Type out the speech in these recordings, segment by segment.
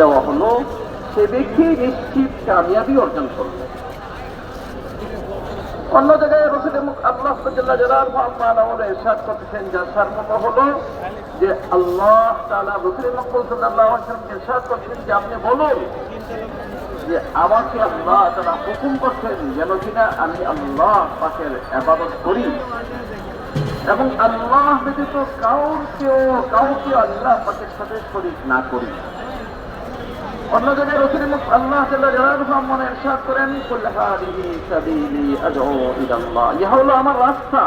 দেওয়া হলো, সে ব্যক্তি নিশ্চিত কামিয়াবি অর্জন করবে অন্য জায়গায় রসুল আল্লাহ এরশাদ করতেছেন, যার সারমত হলো যে আল্লাহ তাআলা রসুল মকবুল ওয়াসাল্লাম এরশাদ করতেছেন যে আপনি বলুন যে আমাকে আল্লাহ তারা হুকুম করছেন যেন কিনা আমি আল্লাহ পাকের আবাদত করি। এবং আল্লাহ ব্যতীত কাউকেও, কাউকে আল্লাহ পাকের সাথে শরীক না করি। অন্য জায়গায় রসুল আল্লাহ মনে এরশাদ করেন ইহা হলো আমার রাস্তা।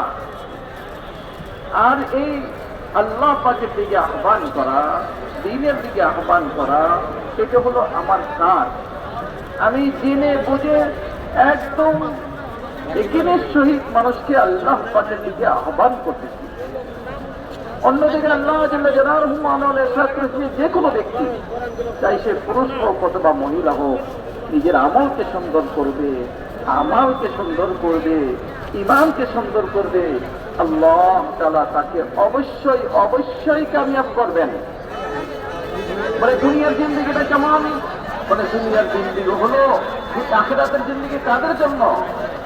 আর এই আল্লাহ পাকের দিকে আহ্বান করা, দিনের দিকে আহ্বান করা, সেটা হলো আমার কাজ। আমি জেনে বুঝে একদম একিনের সহিত মানুষকে আল্লাহ পাকের দিকে আহ্বান করতেছি। অন্যদিকে আল্লাহ যে কোনো ব্যক্তি চাই সে পুরুষ হোক অথবা মহিলা হোক, নিজের আমলকে সুন্দর করবে, আমালকে সুন্দর করবে ইমানকে সুন্দর করবে, আল্লাহ তাআলা তাকে অবশ্যই অবশ্যই কামিয়াব করবেন। মানে দুনিয়ার জিন্দিগিটা কেমন? মানে দুনিয়ার জিন্দিগি হলো, আখেরাতের জিন্দিগি কাদের জন্য?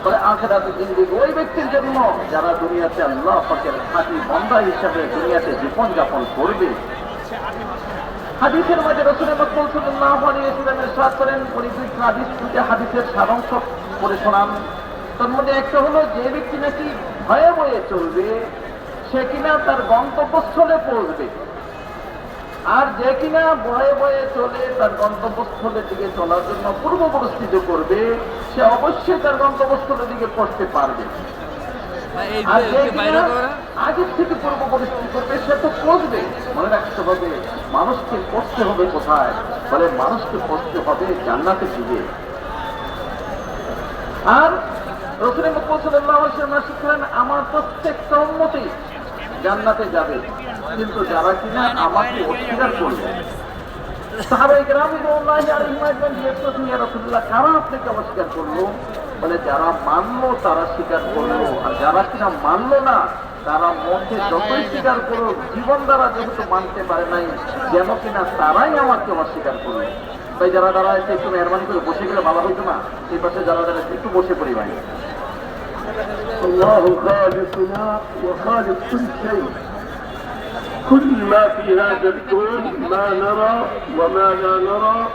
মানে আখেরাতের জিন্দিগি। ওই ব্যক্তির জন্য যারা দুনিয়াতে আল্লাহ পাকের খাঁটি বন্ধা হিসাবে দুনিয়াতে জীবন যাপন করবে। হাদিসের মাঝে রসুলের মকবুল সাল্লাল্লাহু আলাইহি ওয়াসাল্লামের সাথ করেন দুই হাদিস দুইটা হাদিসের সারাংশ করে শোনান। তার মধ্যে একটা হলো, যে ব্যক্তি নাকি ভয়ে ভয়ে চলবে, সে কিনা তার গন্তব্যস্থলে পৌঁছবে। আর যে কিনা ভয়ে ভয়ে চলে তার গন্তব্যস্থলের দিকে চলার জন্য পূর্ব পরিস্থিতি করবে সে অবশ্যই তার গন্তব্যস্থলের দিকে পড়তে পারবে। আর যে আগের থেকে পূর্ব পরিস্থিতি করবে সে তো পৌঁছবে মনে রাখতে হবে মানুষকে পড়তে হবে কোথায়? বলে মানুষকে পড়তে হবে জান্নাতে দিকে। আর রসুল মুখসাল্লাহ শিখলেন আমার প্রত্যেকটা উন্নতি জান্নাতে যাবে। কিন্তু যারা কিনা আমাকে অস্বীকার করবে সাহাবাই গ্রামে কারা আপনাকে অস্বীকার করলো বলে যারা মানলো তারা স্বীকার করলো আর যারা কিনা মানলো না তারা মধ্যে যতই স্বীকার করো জীবন দ্বারা যেহেতু মানতে পারে নাই যেন কিনা তারাই আমাকে অস্বীকার করলো তাই যারা দ্বারা এসে একটু মেহরবানি করে বসে গেলে ভালো হইতো না এই পাশে যারা যারা একটু বসে পড়ি ভাই الله خالقنا وخالق كل شيء كل ما في هذا الكون ما نرى وما لا نرى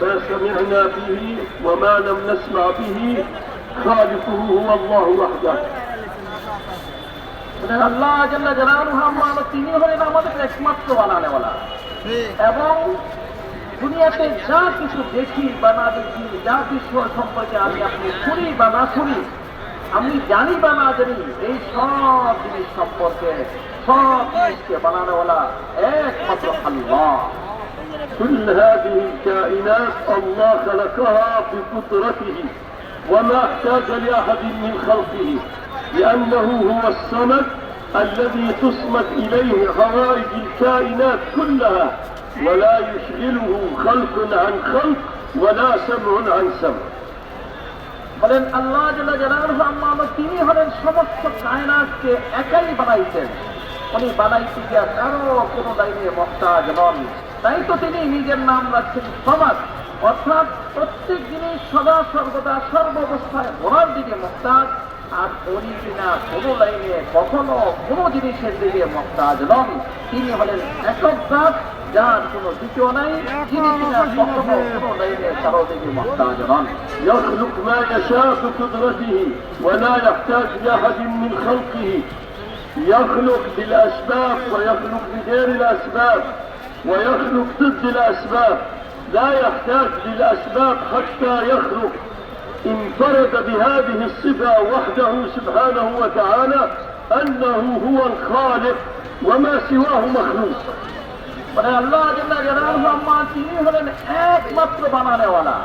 ما سمعنا به وما لم نسمع به خالقه هو الله وحده মানে আল্লাহ জাল্লা জালালুহু আম্মা তিনি হলেন আমাদের একমাত্র বানানেওয়ালা এবং দুনিয়াতে যা কিছু দেখি বা না দেখি যা কিছু সম্পর্কে আমি আপনি শুনি বা না শুনি আমি জানি বা না জানি এই সব জিনিস সম্পর্কে সব জিনিসকে বানানোওয়ালা একমাত্র আল্লাহ كل هذه الكائنات الله خلقها بقدرته وما احتاج لأحد من خلقه لأنه هو الصمد الذي تصمد إليه حوائج الكائنات كلها ولا يشغله خلق عن خلق ولا سمع عن سمع বলেন, আল্লাহ আম্মা তিনি হলেন সমস্ত কায়নাতকে একাই বানাইছেন। উনি বানাইতে গিয়া কারও কোনো লাইনে মহতাজ নন। তাই তো তিনি নিজের নাম রাখছেন সমাজ। অর্থাৎ প্রত্যেক জিনিস সদা সর্বদা সর্বাবস্থায় ওনার দিকে মহতাজ। আর উনি কিনা কোনো লাইনে কখনো কোনো জিনিসের দিকে মহতাজ নন। তিনি হলেন একক যার কোনো দ্বিতীয় নাই যিনি কিনা কখনো কোনো লাইনে কারো দিকে মহতাজ নন يخلق ما يشاء بقدرته ولا يحتاج لأحد من خلقه يخلق بالأسباب ويخلق بغير الأسباب ويخلق ضد الأسباب لا يحتاج للأسباب حتى يخلق انفرد بهذه الصفة وحده سبحانه وتعالى أنه هو الخالق وما سواه مخلوق মানে আল্লাহ আম্মা তিনি হলেন একমাত্র বানানেওয়ালা।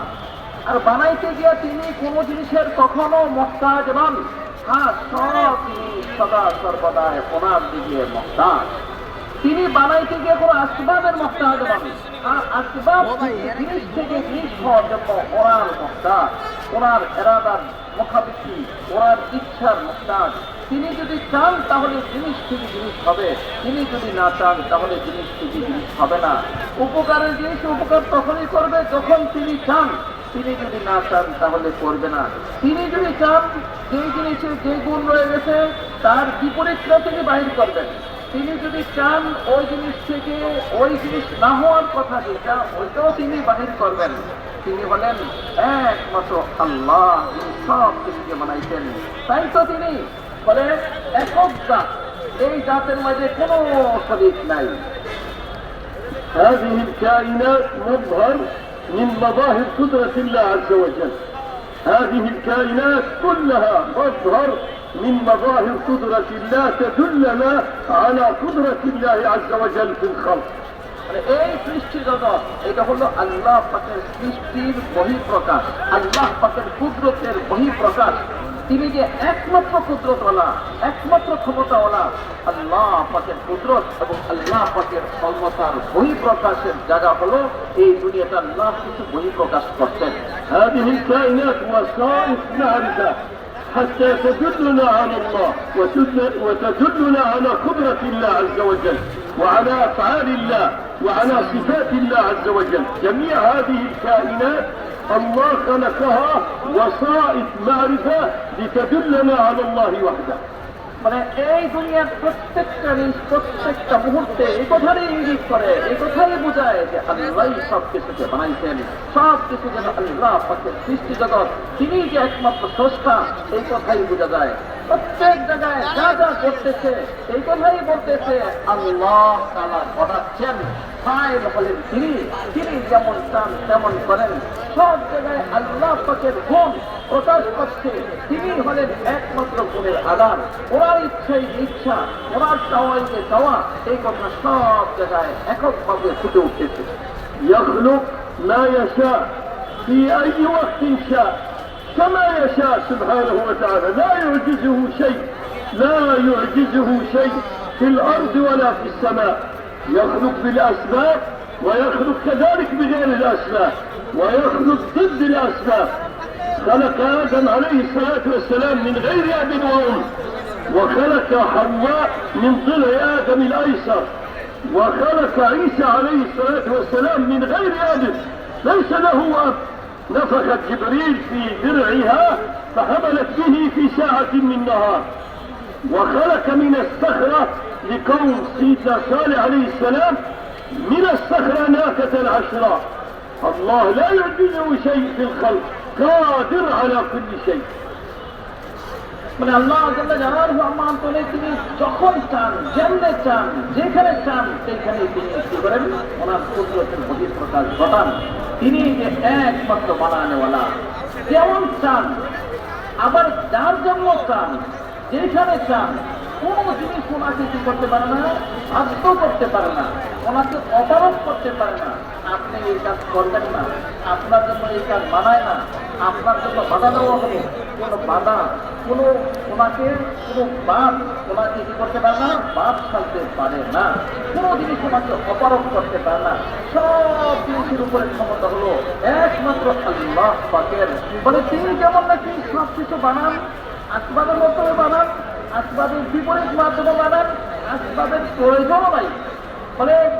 আর বানাইতে গিয়ে তিনি কোন জিনিসের কখনো মহতাজ নন। হ্যাঁ সব তিনি সদা সর্বদা ওনার দিকে মহতাজ তিনি বানাইতে গিয়ে কোনো আসবাবের মহতাজ নন। আর আসবাব জিনিস থেকে জিনিস হওয়ার জন্য ওনার মহতাজ ওনার এরাদার মুখাপিক্ষি ওনার ইচ্ছার মহতাজ তিনি যদি চান, তাহলে জিনিস থেকে জিনিস হবে। তিনি যদি না চান, তাহলে জিনিস থেকে জিনিস হবে না। উপকারের জিনিস উপকার তখনই করবে যখন তিনি চান। তিনি যদি না চান, তাহলে করবে না। তিনি যদি চান যে জিনিসের যে গুণ রয়ে গেছে, তার বিপরীতটা তিনি বাহির করবেন। তিনি যদি চান, ওই জিনিস থেকে ওই জিনিস না হওয়ার কথা যেটা, ওইটাও তিনি বাহির করবেন। তিনি হলেন একমাত্র আল্লাহ সব কিছুকে বানাইছেন। তাই তো তিনি বলে একক জাত এই জাতের মাঝে কোনো শরীর নাই هذه الكائنات مظهر من مظاهر قدرة الله عز وجل هذه الكائنات كلها مظهر من مظاهر قدرة الله تدلنا على قدرة الله عز وجل في الخلق মানে এই সৃষ্টি জগৎ এটা হলো আল্লাহ পাকের সৃষ্টির বহিঃপ্রকাশ আল্লাহ পাকের কুদরতের বহিঃপ্রকাশ তিনি যে একমাত্র কুদরতওয়ালা একমাত্র ক্ষমতাওয়ালা আল্লাহ পাকের কুদরত এবং আল্লাহ পাকের ক্ষমতার বহিঃপ্রকাশের জায়গা হলো এই দুনিয়াটা আল্লাহ কিছু বহিঃপ্রকাশ করছেন هذه الكائنات وسائط معرفة حتى تدلنا على الله وتدل- وتدلنا على قدرة الله عز وجل وعلى أفعال الله وعلى صفات الله عز وجل. جميع هذه الكائنات الله خلقها وسائط معرفة لتدلنا على الله وحده. মানে এই দুনিয়ার প্রত্যেকটা জিনিস প্রত্যেকটা মুহূর্তে এই কথারই ইঙ্গিত করে এই কথাই বোঝায় যে আল্লাহ সব কিছুকে বানাইছেন সব কিছু যেন আল্লাহ পাকের সৃষ্টি জগৎ। তিনি যে একমাত্র স্রষ্টা, এই কথাই বোঝা যায়। প্রত্যেক জায়গায় যা যা করতেছে এই কথাই বলতেছে, আল্লাহ তালা ঘটাচ্ছেন ফাইল হলেন তিনি। তিনি যেমন চান, তেমন করেন। সব জায়গায় আল্লাহ পাকের গুণ। প্রকাশ করছে তিনি হলেন একমাত্র গুণের আদান ওনার ইচ্ছাই যে ইচ্ছা ওনার চাওয়াই যে চাওয়া এই কথা সব জায়গায় এককভাবে ফুটে উঠতেছে يخلق ما يشاء في أي وقت شاء كما يشاء سبحانه وتعالى لا يعجزه شيء لا يعجزه شيء في الأرض ولا في السماء يخلق بالأسباب ويخلق كذلك بغير الأسباب ويخلق ضد الأسباب خلق آدم عليه الصلاة والسلام من غير أب وأم وخلق حواء من ضلع آدم الأيسر وخلق عيسى عليه الصلاة والسلام من غير أب ليس له أب. نفخت جبريل في درعها فحملت به في ساعة من نهار. وخلق من الصخرة لقوم سيدنا صالح عليه السلام من الصخرة ناكة عشراء الله لا يعجزه شيء في الخلق. কাদির আলা কুল্লি শাই মানে আল্লাহ জালাল রহমান তোলে তিনি যখন চান যেমনে চান, যেখানে চান সেখানে তিনি কি করেন। ওনার কুদরতের বহির ঘটান তিনি যে একমাত্র বানানেওয়ালা। যেমন চান, আবার যার জন্য চান, যেখানে চান, কোন জিনিস ওনাকে কি করতে পারে না? আত্ম করতে পারে না। ওনাকে অপারণ করতে পারে না। আপনি এই কাজ করবেন না। আপনার জন্য এই কাজ বানায় না। আপনার জন্য বাধা দেওয়া হবে। কোনো বাধা, কোনো ওনাকে, কোনো বাদ ওনাকে কি করতে পারে না? বাদ ফেলতে পারে না। কোনো জিনিস ওনাকে অপারোপ করতে পারে না। সব জিনিসের উপরে ক্ষমতা হলো একমাত্র আল্লাহ পাকের। মানে তিনি যেমন নাকি সব কিছু বানান আসবাবের মাধ্যমে বানান আসবাবের বিপরীত মাধ্যমে বানান আসবাবের প্রয়োজনও নাই। ফলে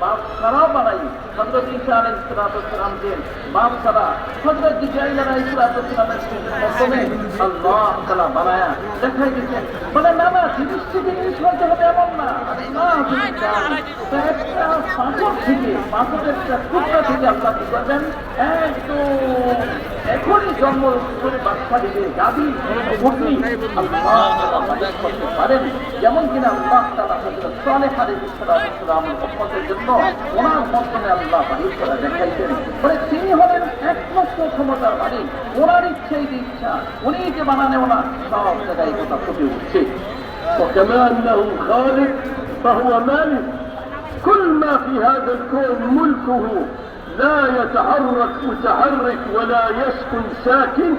বাপ ছাড়াও বানাই। হজরত ঈসা আলাই ইসলাতামকে বাপ ছাড়া হজরত জিজাইল আলাই ইসলাতামের মাধ্যমে আল্লাহ তালা বানায়া দেখাই দিচ্ছেন বলে, না না জিনিস থেকে জিনিস হইতে হবে এমন না। একটা পাথর থেকে, পাথরের একটা টুকরা থেকে আল্লাহ কি করবেন? একদম এখনই জন্ম করে বাচ্চা দিবে গাবি মুরগি আল্লাহ তাআলা মালিক করতে পারেন যেমন কিনা আল্লাহ তাআলা হযরত সালেহ আলাইহিস সালামের উম্মতের জন্য ওনার মাধ্যমে আল্লাহ বাহির করে দেখাইছেন মানে তিনি হলেন একমাত্র ক্ষমতার মালিক ওনার ইচ্ছাই যে ইচ্ছা উনি যে বানানে ওনার সব জায়গায় কথা ফুটে উঠছে وكما أنه خالق فهو مالك كل ما في هذا الكون ملكه لا يتحرك متحرك ولا يسكن ساكن